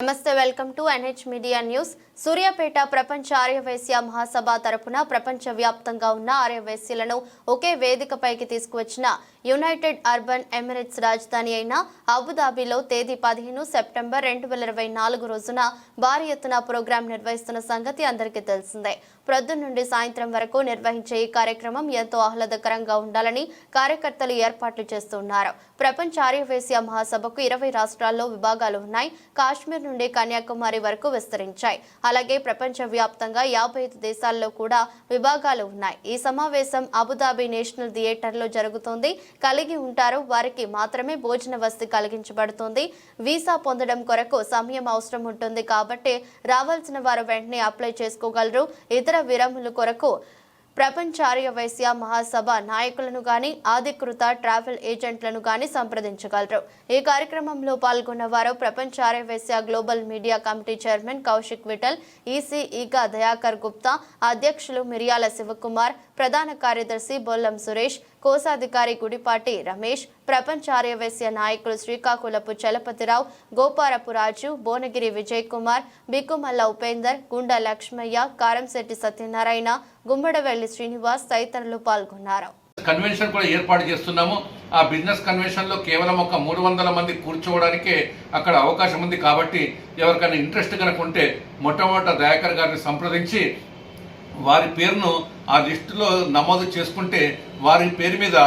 నమస్తే welcome to NH media news. Suryapet Prapancha Aryavysya Mahasabha తరపున ప్రపంచ వ్యాప్తంగా ఉన్న ఆర్యవైశ్యులను ఒకే వేదికపైకి తీసుకువచ్చిన యునైటెడ్ అర్బన్ ఎమిరేట్స్ రాజధాని అయిన అబుదాబిలో తేదీ పదిహేను సెప్టెంబర్ రెండు వేల ఇరవై నాలుగు రోజున భారీ ఎత్తున ప్రోగ్రాం నిర్వహిస్తున్న సంగతి అందరికీ తెలిసిందే. ప్రొద్దున నుండి సాయంత్రం వరకు నిర్వహించే ఈ కార్యక్రమం ఎంతో ఆహ్లాదకరంగా ఉండాలని కార్యకర్తలు ఏర్పాట్లు చేస్తున్నారు ప్రపంచ ఆర్యవేశ్య మహాసభకు ఇరవై రాష్ట్రాల్లో విభాగాలు ఉన్నాయి. కాశ్మీర్ నుండి కన్యాకుమారి వరకు విస్తరించాయి. అలాగే ప్రపంచ వ్యాప్తంగా యాభై ఐదు దేశాల్లో కూడా విభాగాలు ఉన్నాయి. ఈ సమావేశం అబుదాబి నేషనల్ థియేటర్లో జరుగుతోంది. కలిగి ఉంటారు. వారికి మాత్రమే భోజన వసతి కలిగించబడుతుంది. వీసా పొందడం కొరకు సమయం అవసరం ఉంటుంది. కాబట్టి రావాల్సిన వారు వెంటనే అప్లై చేసుకోగలరు. ఇతర విరముల కొరకు ప్రపంచ వైశ్య మహాసభ నాయకులను గాని అధికృత ట్రావెల్ ఏజెంట్లను గాని సంప్రదించగలరు. ఈ కార్యక్రమంలో పాల్గొన్న వారు Prapancha Vysya global media committee chairman Kaushik Vittal EC Eega Dayakar Gupta అధ్యక్షులు మిరియాల శివకుమార్ ప్రధాన కార్యదర్శి బొల్లం సురేష్ కోశాధికారి గుడిపాటి రమేష్ ప్రపంచ ఆర్యవైశ్య నాయకులు శ్రీకాకుళపు చలపతిరావు గోపారపు రాజు భువనగిరి విజయ్ కుమార్ బిక్కుమల్ల ఉపేందర్ గుండ లక్ష్మయ్య కారంశెట్టి సత్యనారాయణ గుమ్మడవెల్లి శ్రీనివాస్ తదితరులు పాల్గొన్నారు. కన్వెన్షన్ కూడా ఏర్పాటు చేస్తున్నాము. ఆ బిజినెస్ కన్వెన్షన్లో కేవలం ఒక మూడు వందల మంది కూర్చోవడానికే అక్కడ అవకాశం ఉంది కాబట్టి ఎవరికైనా ఇంట్రెస్ట్ కనుక ఉంటే మొట్టమొదట దయాకర్ గారిని సంప్రదించి వారి పేరును ఆ లిస్టులో నమోదు చేసుకుంటే వారి పేరు మీద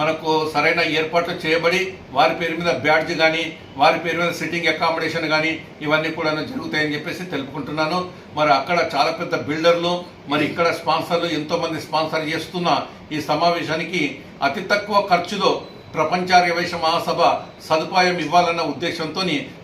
మనకు సరైన ఏర్పాట్లు చేయబడి వారి పేరు మీద బ్యాడ్జ్ కానీ వారి పేరు మీద సిట్టింగ్ అకామిడేషన్ కానీ ఇవన్నీ కూడా జరుగుతాయని చెప్పేసి తెలుపుకుంటున్నాను. మరి అక్కడ చాలా పెద్ద బిల్డర్లు మరి ఇక్కడ స్పాన్సర్లు ఎంతోమంది స్పాన్సర్ చేస్తున్న ఈ సమావేశానికి అతి తక్కువ ఖర్చులో ప్రపంచార్య వైశ్య మహాసభ సదుపాయం ఇవ్వాలన్న ఉద్దేశంతో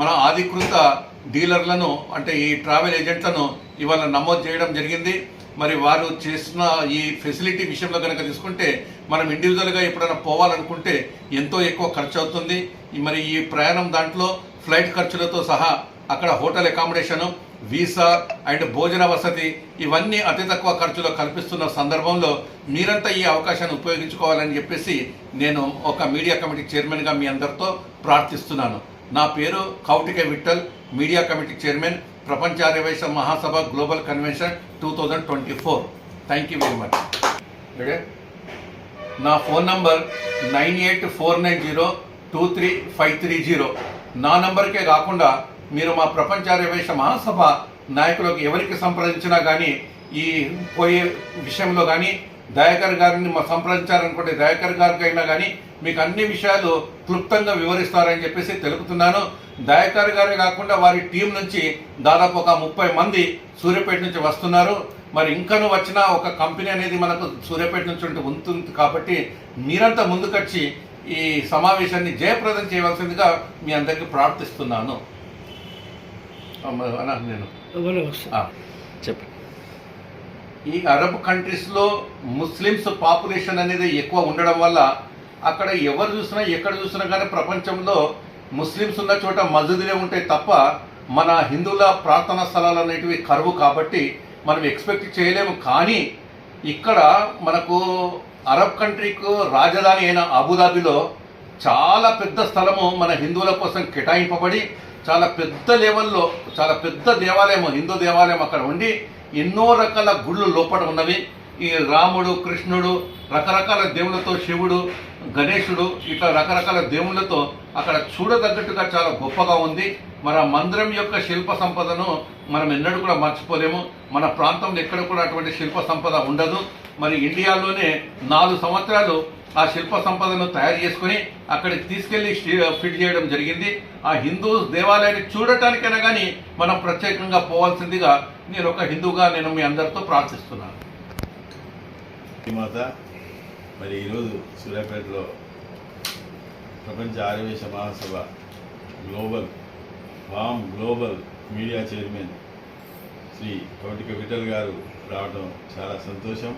మన అధికృత డీలర్లను అంటే ఈ ట్రావెల్ ఏజెంట్లను ఇవాళ నమోదు చేయడం జరిగింది. మరి వారు చేస్తున్న ఈ ఫెసిలిటీ విషయంలో కనుక తీసుకుంటే మనం ఇండివిజువల్గా ఎప్పుడైనా పోవాలనుకుంటే ఎంతో ఎక్కువ ఖర్చు అవుతుంది మరి ఈ ప్రయాణం దాంట్లో ఫ్లైట్ ఖర్చులతో సహా అక్కడ హోటల్ అకామిడేషను వీసా అండ్ భోజన వసతి ఇవన్నీ అతి తక్కువ ఖర్చులో కల్పిస్తున్న సందర్భంలో మీరంతా ఈ అవకాశాన్ని ఉపయోగించుకోవాలని చెప్పేసి నేను ఒక మీడియా కమిటీ చైర్మన్గా మీ అందరితో ప్రార్థిస్తున్నాను. నా పేరు Koutika Vittal media committee chairman. Prapancha Aryavysya Mahasabha global convention two thousand twenty four. Thank you very much నా phone number nine eight four nine zero two three five three zero. నా నంబర్కే కాకుండా మీరు మా ప్రపంచ ఆర్యవైశ్య మహాసభ నాయకులకు ఎవరికి సంప్రదించినా కానీ ఈ పోయే విషయంలో కానీ దయాకర్ గారిని మా సంప్రదించాలనుకుంటే దయాకర్ గారికి అయినా కానీ మీకు అన్ని విషయాలు క్లుప్తంగా వివరిస్తారని చెప్పేసి తెలుపుతున్నాను. దయాకర్ గారే కాకుండా వారి టీం నుంచి దాదాపు ఒక ముప్పై మంది సూర్యాపేట నుంచి వస్తున్నారు. మరి ఇంకను వచ్చిన ఒక కంపెనీ అనేది మనకు సూర్యాపేట నుంచి ఉంటే ఉంటుంది కాబట్టి మీరంతా ముందుకొచ్చి ఈ సమావేశాన్ని జయప్రదం చేయవలసిందిగా మీ అందరికీ ప్రార్థిస్తున్నాను. నేను. ఆ. చెప్పండి ఈ అరబ్ కంట్రీస్లో ముస్లిమ్స్ పాపులేషన్ అనేది ఎక్కువ ఉండడం వల్ల అక్కడ ఎవరు చూసినా ఎక్కడ చూసినా కానీ ప్రపంచంలో ముస్లిమ్స్ ఉన్న చోట మసీదులే ఉంటాయి తప్ప మన హిందువుల ప్రార్థనా స్థలాలు అనేటివి కరువు కాబట్టి మనం ఎక్స్పెక్ట్ చేయలేము. కానీ ఇక్కడ మనకు అరబ్ కంట్రీకు రాజధాని అయిన అబుదాబిలో చాలా పెద్ద స్థలము మన హిందువుల కోసం కేటాయింపబడి చాలా పెద్ద లెవెల్లో చాలా పెద్ద దేవాలయం హిందూ దేవాలయం అక్కడ ఉండి ఎన్నో రకాల గుళ్ళు లోపల ఉన్నవి. ఈ రాముడు కృష్ణుడు రకరకాల దేవుళ్ళతో శివుడు గణేశుడు ఇట్లా రకరకాల దేవుళ్ళతో అక్కడ చూడదగ్గట్టుగా చాలా గొప్పగా ఉంది. మన మందిరం యొక్క శిల్ప సంపదను మనం ఎన్నడూ కూడా మర్చిపోలేము. మన ప్రాంతంలో ఎక్కడ కూడా అటువంటి శిల్ప సంపద ఉండదు. మరి ఇండియాలోనే నాలుగు సంవత్సరాలు ఆ శిల్ప సంపదను తయారు చేసుకుని అక్కడికి తీసుకెళ్ళి ఫిట్ చేయడం జరిగింది. ఆ హిందూ దేవాలయాన్ని చూడటానికైనా కానీ మనం ప్రత్యేకంగా పోవాల్సిందిగా నేను ఒక హిందూగా నేను మీ అందరితో ప్రార్థిస్తున్నాను. మాత మరి ఈరోజు సూర్యాపేటలో ప్రపంచ ఆర్యవేశ మహాసభ గ్లోబల్ వామ్ global media chairman Shri Koutika Vittal గారు రావడం చాలా సంతోషం.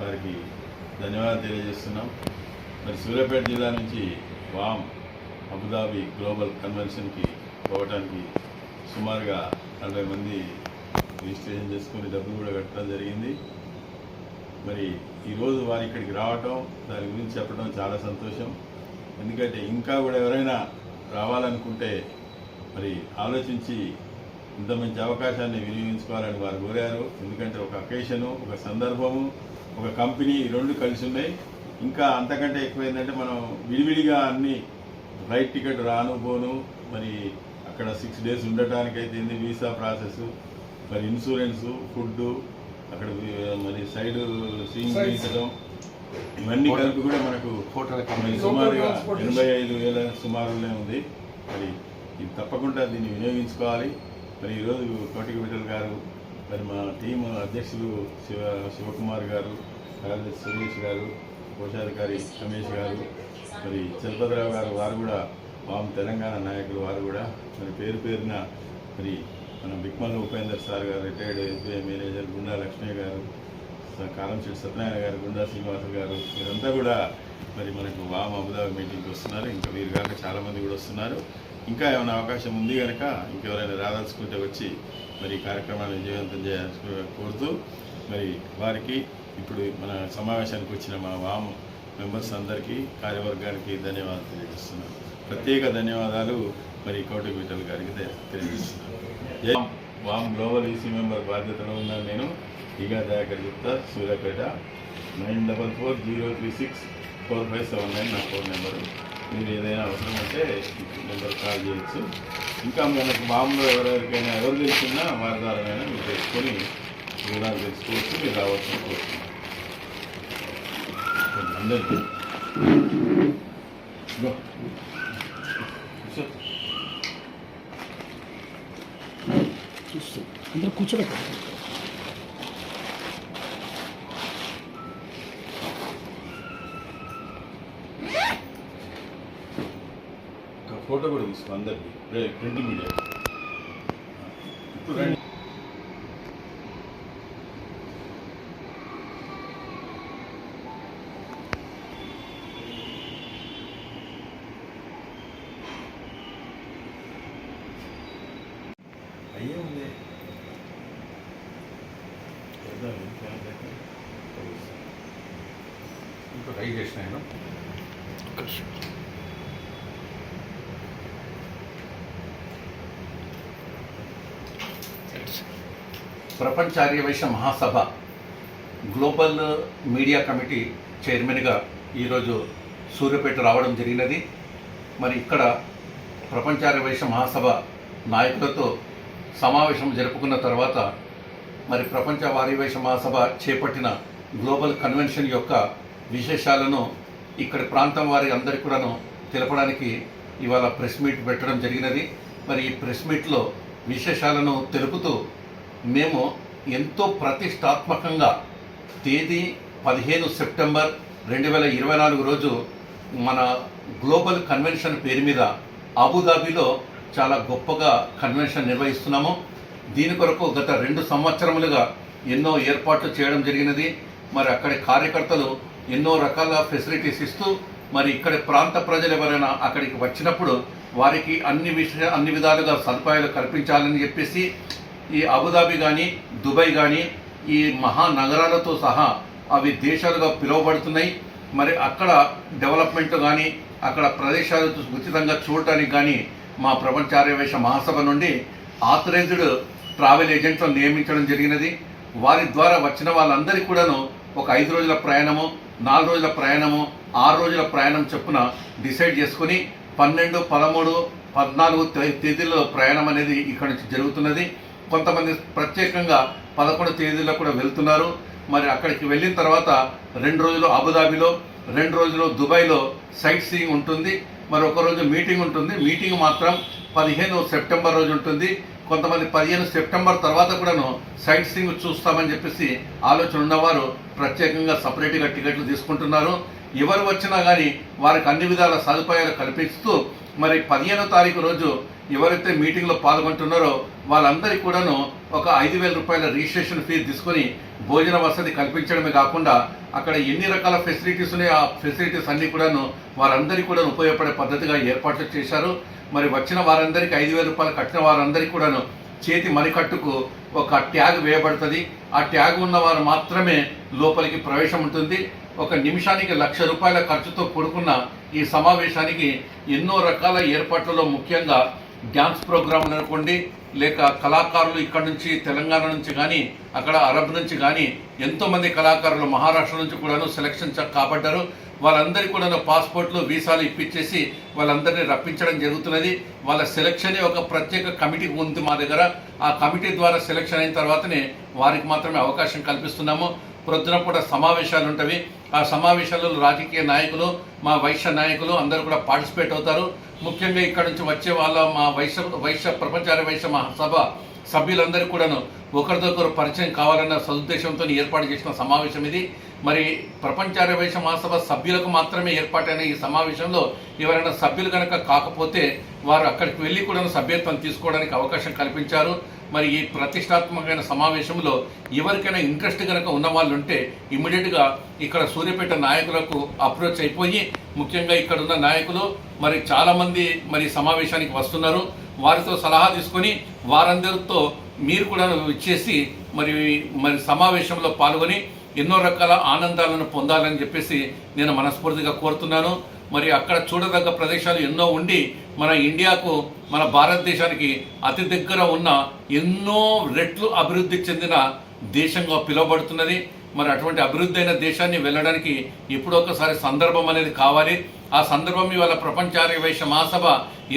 వారికి ధన్యవాదాలు తెలియజేస్తున్నాం. మరి సూర్యాపేట జిల్లా నుంచి వామ్ అబుదాబి గ్లోబల్ కన్వెన్షన్కి పోవటానికి సుమారుగా నలభై మంది రిజిస్ట్రేషన్ చేసుకుని డబ్బులు కూడా కట్టడం జరిగింది. మరి ఈరోజు వారు ఇక్కడికి రావటం దాని గురించి చెప్పడం చాలా సంతోషం. ఎందుకంటే ఇంకా కూడా ఎవరైనా రావాలనుకుంటే మరి ఆలోచించి ఇంత మంచి అవకాశాన్ని వినియోగించుకోవాలని వారు కోరారు. ఎందుకంటే ఒక అకేషను ఒక సందర్భము ఒక కంపెనీ ఈ రెండు కలిసి ఉన్నాయి. ఇంకా అంతకంటే ఎక్కువ ఏంటంటే మనం విడివిడిగా అన్ని ఫ్లైట్ టికెట్ రాను పోను మరి అక్కడ సిక్స్ డేస్ ఉండటానికి అయితే వీసా ప్రాసెస్ మరి ఇన్సూరెన్సు ఫుడ్ అక్కడ మరి సైడ్ సీయింగ్ చేయించడం ఇవన్నీ కలిపి కూడా మనకు సుమారుగా ఎనభై ఐదు వేల సుమారులోనే ఉంది. మరి ఇది తప్పకుండా దీన్ని వినియోగించుకోవాలి. మరి ఈరోజు కోటిక విఠల్ గారు మరి మా టీం అధ్యక్షులు శివ శివకుమార్ గారు కార్యదర్శి సురేష్ గారు కోశాధికారి రమేష్ గారు మరి చలపతిరావు గారు వారు కూడా వాము తెలంగాణ నాయకులు వారు కూడా మరి పేరు పేరున మరి మన బిక్మల్ ఉపేందర్ సార్ గారు retired SBI manager Gunda Lakshmi గారు కారంశెట్టి సత్యనారాయణ గారు గుండా శ్రీనివాస గారు వీరంతా కూడా మరి మనకు వామ్ అబుదాబి మీటింగ్కి వస్తున్నారు. ఇంకా వీరు కాక చాలామంది కూడా వస్తున్నారు. ఇంకా ఏమైనా అవకాశం ఉంది కనుక ఇంకెవరైనా రాదలుచుకుంటే వచ్చి మరి ఈ కార్యక్రమాన్ని విజయవంతం చేయాల్సి కోరుతూ మరి వారికి ఇప్పుడు మన సమావేశానికి వచ్చిన మా వామ్ మెంబర్స్ అందరికీ కార్యవర్గానికి ధన్యవాదాలు తెలియజేస్తున్నాను. ప్రత్యేక ధన్యవాదాలు మరి కోటి విఠల్ గారికి తె- తెలియజేస్తున్నాను. వామ్ గ్లోబల్ ఈసీ మెంబర్ బాధ్యతలో ఉన్నాను నేను Eega Dayakar Gupta Suryapet nine double four zero three six four five seven nine నా ఫోన్ నెంబరు. మీరు ఏదైనా అవసరం అంటే నెంబర్ కాల్ చేయొచ్చు. ఇంకా మనకు బాంబులో ఎవరెవరికైనా ఎవరు తెలుసున్నా వారి ద్వారా మీరు తెలుసుకొని వివరాలు తెలుసుకోవచ్చు మీరు రావచ్చు కోరుతున్నాను అందరికీ. చూస్తూ. అందరూ ఒక ఫోటో కూడా తీసుకో అందరికి. Print media. ఇప్పుడు Prapancha Aryavysya Mahasabha global media committee చైర్మన్గా ఈరోజు సూర్యపేట రావడం జరిగినది. మరి ఇక్కడ ప్రపంచ ఆర్యవైశ్య మహాసభ నాయకులతో సమావేశం జరుపుకున్న తర్వాత మరి ప్రపంచ ఆర్యవైశ్య మహాసభ చేపట్టిన గ్లోబల్ కన్వెన్షన్ యొక్క విశేషాలను ఇక్కడ ప్రాంతం వారి అందరికీ కూడాను తెలపడానికి ఇవాళ ప్రెస్ మీట్ పెట్టడం జరిగినది. మరి ఈ ప్రెస్ మీట్లో విశేషాలను తెలుపుతూ మేము ఎంతో ప్రతిష్టాత్మకంగా తేదీ పదిహేను సెప్టెంబర్ రెండు వేల ఇరవై నాలుగు రోజు మన గ్లోబల్ కన్వెన్షన్ పేరు మీద అబుదాబిలో చాలా గొప్పగా కన్వెన్షన్ నిర్వహిస్తున్నాము. దీని కొరకు గత రెండు సంవత్సరములుగా ఎన్నో ఏర్పాట్లు చేయడం జరిగినది. మరి అక్కడి కార్యకర్తలు ఎన్నో రకాల ఫెసిలిటీస్ ఇస్తూ మరి ఇక్కడ ప్రాంత ప్రజలు ఎవరైనా అక్కడికి వచ్చినప్పుడు వారికి అన్ని విషయ అన్ని విధాలుగా సదుపాయాలు కల్పించాలని చెప్పేసి ఈ అబుదాబి కానీ దుబాయ్ కానీ ఈ మహానగరాలతో సహా అవి దేశాలుగా పిలువబడుతున్నాయి. మరి అక్కడ డెవలప్మెంట్ కానీ అక్కడ ప్రదేశాలు ఉచితంగా చూడటానికి కానీ మా ప్రపంచ ఆర్యవేశ మహాసభ నుండి ఆథరైజ్డ్ ట్రావెల్ ఏజెంట్లను నియమించడం జరిగినది. వారి ద్వారా వచ్చిన వాళ్ళందరికీ కూడాను ఒక ఐదు రోజుల ప్రయాణము నాలుగు రోజుల ప్రయాణము ఆరు రోజుల ప్రయాణం చొప్పున డిసైడ్ చేసుకుని పన్నెండు పదమూడు పద్నాలుగు తేదీల్లో ప్రయాణం అనేది ఇక్కడ నుంచి జరుగుతున్నది. కొంతమంది ప్రత్యేకంగా పదకొండు తేదీలో కూడా వెళ్తున్నారు. మరి అక్కడికి వెళ్ళిన తర్వాత రెండు రోజులు అబుదాబిలో రెండు రోజులు దుబాయ్లో సైట్ సీయింగ్ ఉంటుంది. మరి ఒక రోజు మీటింగ్ ఉంటుంది. మీటింగ్ మాత్రం పదిహేను సెప్టెంబర్ రోజు ఉంటుంది. కొంతమంది పదిహేను సెప్టెంబర్ తర్వాత కూడాను సైట్ సీయింగ్ చూస్తామని చెప్పేసి ఆలోచన ఉన్నవారు ప్రత్యేకంగా సపరేట్గా టికెట్లు తీసుకుంటున్నారు. ఎవరు వచ్చినా కానీ వారికి అన్ని విధాల సదుపాయాలు కల్పిస్తూ మరి పదిహేనో తారీఖు రోజు ఎవరైతే మీటింగ్లో పాల్గొంటున్నారో వాళ్ళందరికీ కూడాను ఒక ఐదు వేల రూపాయల రిజిస్ట్రేషన్ ఫీజు తీసుకొని భోజన వసతి కల్పించడమే కాకుండా అక్కడ ఎన్ని రకాల ఫెసిలిటీస్ ఉన్నాయో ఆ ఫెసిలిటీస్ అన్నీ కూడాను వారందరికీ కూడా ఉపయోగపడే పద్ధతిగా ఏర్పాట్లు చేశారు. మరి వచ్చిన వారందరికీ ఐదు వేల రూపాయలు కట్టిన వారందరికీ కూడాను చేతి మణికట్టుకు ఒక ట్యాగ్ వేయబడుతుంది. ఆ ట్యాగ్ ఉన్న వారు మాత్రమే లోపలికి ప్రవేశం ఉంటుంది. ఒక నిమిషానికి లక్ష రూపాయల ఖర్చుతో కూడుకున్న ఈ సమావేశానికి ఎన్నో రకాల ఏర్పాట్లలో ముఖ్యంగా డ్యాన్స్ ప్రోగ్రాంలు అనుకోండి లేక కళాకారులు ఇక్కడ నుంచి తెలంగాణ నుంచి కానీ అక్కడ అరబ్ నుంచి కానీ ఎంతోమంది కళాకారులు మహారాష్ట్ర నుంచి కూడాను సెలక్షన్ చ- కాబడ్డారు. వాళ్ళందరికీ కూడా పాస్పోర్ట్లు వీసాలు ఇప్పించేసి వాళ్ళందరినీ రప్పించడం జరుగుతున్నది. వాళ్ళ సెలక్షన్ ఒక ప్రత్యేక కమిటీ ఉంది మా దగ్గర. ఆ కమిటీ ద్వారా సెలక్షన్ అయిన తర్వాతనే వారికి మాత్రమే అవకాశం కల్పిస్తున్నాము. ప్రొద్దున పూట సమావేశాలు ఉంటవి ఆ సమావేశాలలో రాజకీయ నాయకులు మా వైశ్య నాయకులు అందరూ కూడా పార్టిసిపేట్ అవుతారు. ముఖ్యంగా ఇక్కడ నుంచి వచ్చే వాళ్ళ మా వైశ్య వైశ్య ప్రపంచార వైశ్య మహాసభ సభ్యులందరూ కూడాను ఒకరిదొకరు పరిచయం కావాలన్న సదుద్దేశంతో ఏర్పాటు చేసిన సమావేశం ఇది. మరి ప్రపంచార్యవేశ మహాసభ సభ్యులకు మాత్రమే ఏర్పాటైన ఈ సమావేశంలో ఎవరైనా సభ్యులు కనుక కాకపోతే వారు అక్కడికి వెళ్ళి కూడా సభ్యత్వం తీసుకోవడానికి అవకాశం కల్పించారు. మరి ఈ ప్రతిష్టాత్మకమైన సమావేశంలో ఎవరికైనా ఇంట్రెస్ట్ కనుక ఉన్న వాళ్ళు ఉంటే ఇమ్మీడియట్గా ఇక్కడ సూర్యపేట నాయకులకు అప్రోచ్ అయిపోయి ముఖ్యంగా ఇక్కడ ఉన్న నాయకులు మరి చాలామంది మరి సమావేశానికి వస్తున్నారు. వారితో సలహా తీసుకొని వారందరితో మీరు కూడా ఇచ్చేసి మరి మరి సమావేశంలో పాల్గొని ఎన్నో రకాల ఆనందాలను పొందాలని చెప్పేసి నేను మనస్ఫూర్తిగా కోరుతున్నాను. మరి అక్కడ చూడదగ్గ ప్రదేశాలు ఎన్నో ఉండి మన ఇండియాకు మన భారతదేశానికి అతి దగ్గర ఉన్న ఎన్నో రెట్లు అభివృద్ధి చెందిన దేశంగా పిలువబడుతున్నది. మరి అటువంటి అభివృద్ధి అయిన దేశాన్ని వెళ్ళడానికి ఎప్పుడొకసారి సందర్భం అనేది కావాలి. ఆ సందర్భం ఇవాళ ప్రపంచార్య వైశ్య మహాసభ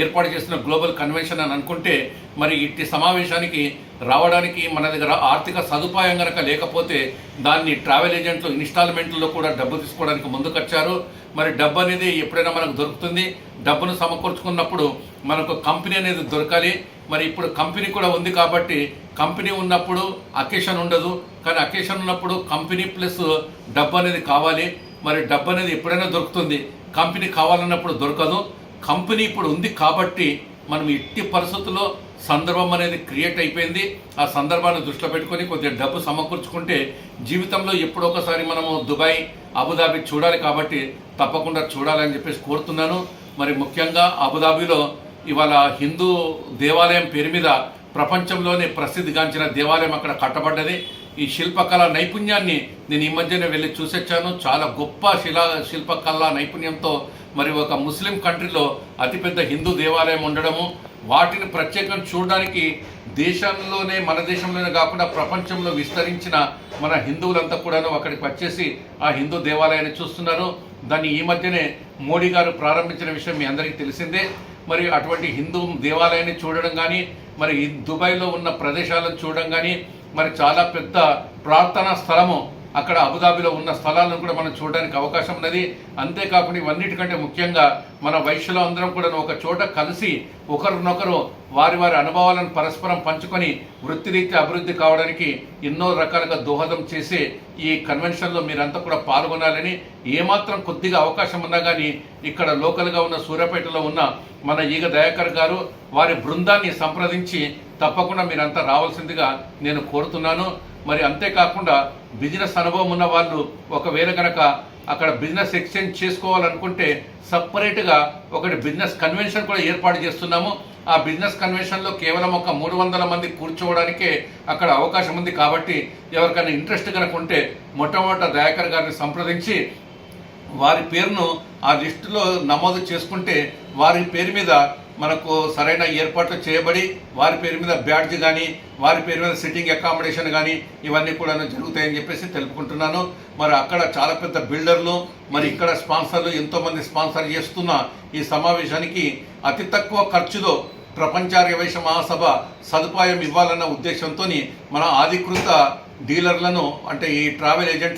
ఏర్పాటు చేసిన గ్లోబల్ కన్వెన్షన్ అని అనుకుంటే మరి ఇట్టి సమావేశానికి రావడానికి మన దగ్గర ఆర్థిక సదుపాయం గనక లేకపోతే దాన్ని ట్రావెల్ ఏజెంట్లు ఇన్స్టాల్మెంట్లో కూడా డబ్బు తీసుకోవడానికి ముందుకొచ్చారు. మరి డబ్బు అనేది ఎప్పుడైనా మనకు దొరుకుతుంది. డబ్బును సమకూర్చుకున్నప్పుడు మనకు కంపెనీ అనేది దొరకాలి. మరి ఇప్పుడు కంపెనీ కూడా ఉంది కాబట్టి కంపెనీ ఉన్నప్పుడు అకేషన్ ఉండదు. కానీ అకేషన్ ఉన్నప్పుడు కంపెనీ ప్లస్ డబ్బు అనేది కావాలి. మరి డబ్బు అనేది ఎప్పుడైనా దొరుకుతుంది. కంపెనీ కావాలన్నప్పుడు దొరకదు. కంపెనీ ఇప్పుడు ఉంది కాబట్టి మనం ఇట్టి పరిస్థితుల్లో సందర్భం అనేది క్రియేట్ అయిపోయింది. ఆ సందర్భాన్ని దృష్టిలో పెట్టుకొని కొద్దిగా డబ్బు సమకూర్చుకుంటే జీవితంలో ఎప్పుడొకసారి మనము దుబాయ్ అబుదాబి చూడాలి కాబట్టి తప్పకుండా చూడాలని చెప్పేసి కోరుతున్నాను. మరి ముఖ్యంగా అబుదాబిలో ఇవాళ హిందూ దేవాలయం పేరు మీద ప్రపంచంలోనే ప్రసిద్ధిగాంచిన దేవాలయం అక్కడ కట్టబడ్డది. ఈ శిల్పకళ నైపుణ్యాన్ని నేను ఈ మధ్యనే వెళ్ళి చూసొచ్చాను. చాలా గొప్ప శిలా శిల్పకళ నైపుణ్యంతో మరి ఒక ముస్లిం కంట్రీలో అతిపెద్ద హిందూ దేవాలయం ఉండడము వాటిని ప్రత్యేకంగా చూడడానికి దేశంలోనే మన దేశంలోనే కాకుండా ప్రపంచంలో విస్తరించిన మన హిందువులంతా కూడాను అక్కడికి వచ్చేసి ఆ హిందూ దేవాలయాన్ని చూస్తున్నారు. దాన్ని ఈ మధ్యనే మోడీ గారు ప్రారంభించిన విషయం మీ అందరికీ తెలిసిందే. మరి అటువంటి హిందూ దేవాలయాన్ని చూడడం కానీ మరి దుబాయ్లో ఉన్న ప్రదేశాలను చూడడం కానీ మరి చాలా పెద్ద ప్రార్థనా స్థలము అక్కడ అబుదాబిలో ఉన్న స్థలాలను కూడా మనం చూడడానికి అవకాశం ఉన్నది. అంతేకాకుండా ఇవన్నిటికంటే ముఖ్యంగా మన వైశ్యులు అందరం కూడా ఒక చోట కలిసి ఒకరినొకరు వారి వారి అనుభవాలను పరస్పరం పంచుకొని వృత్తిరీత్యా అభివృద్ధి కావడానికి ఎన్నో రకాలుగా దోహదం చేసే ఈ కన్వెన్షన్లో మీరంతా కూడా పాల్గొనాలని ఏమాత్రం కొద్దిగా అవకాశం ఉన్నా కానీ ఇక్కడ లోకల్గా ఉన్న సూర్యాపేటలో ఉన్న మన ఈగ దయాకర్ గారు వారి బృందాన్ని సంప్రదించి తప్పకుండా మీరంతా రావాల్సిందిగా నేను కోరుతున్నాను. మరి అంతేకాకుండా బిజినెస్ అనుభవం ఉన్న వాళ్ళు ఒకవేళ కనుక అక్కడ బిజినెస్ ఎక్స్చేంజ్ చేసుకోవాలనుకుంటే సపరేట్గా ఒకటి బిజినెస్ కన్వెన్షన్ కూడా ఏర్పాటు చేస్తున్నాము. ఆ బిజినెస్ కన్వెన్షన్లో కేవలం ఒక మూడు వందల మంది కూర్చోవడానికే అక్కడ అవకాశం ఉంది కాబట్టి ఎవరికైనా ఇంట్రెస్ట్ కనుక ఉంటే మొట్టమొదట దయాకర్ గారిని సంప్రదించి వారి పేరును ఆ లిస్టులో నమోదు చేసుకుంటే వారి పేరు మీద మనకు సరైన ఏర్పాట్లు చేయబడి వారి పేరు మీద బ్యాడ్జ్ కానీ వారి పేరు మీద సిట్టింగ్ అకామిడేషన్ కానీ ఇవన్నీ కూడా జరుగుతాయని చెప్పేసి తెలుపుకుంటున్నాను. మరి అక్కడ చాలా పెద్ద బిల్డర్లు మరి ఇక్కడ స్పాన్సర్లు ఎంతోమంది స్పాన్సర్ చేస్తున్న ఈ సమావేశానికి అతి తక్కువ ఖర్చులో ప్రపంచార్య వైశ్య మహాసభ సదుపాయం ఇవ్వాలన్న ఉద్దేశంతో మన అధికృత డీలర్లను అంటే ఈ ట్రావెల్ ఏజెంట్ల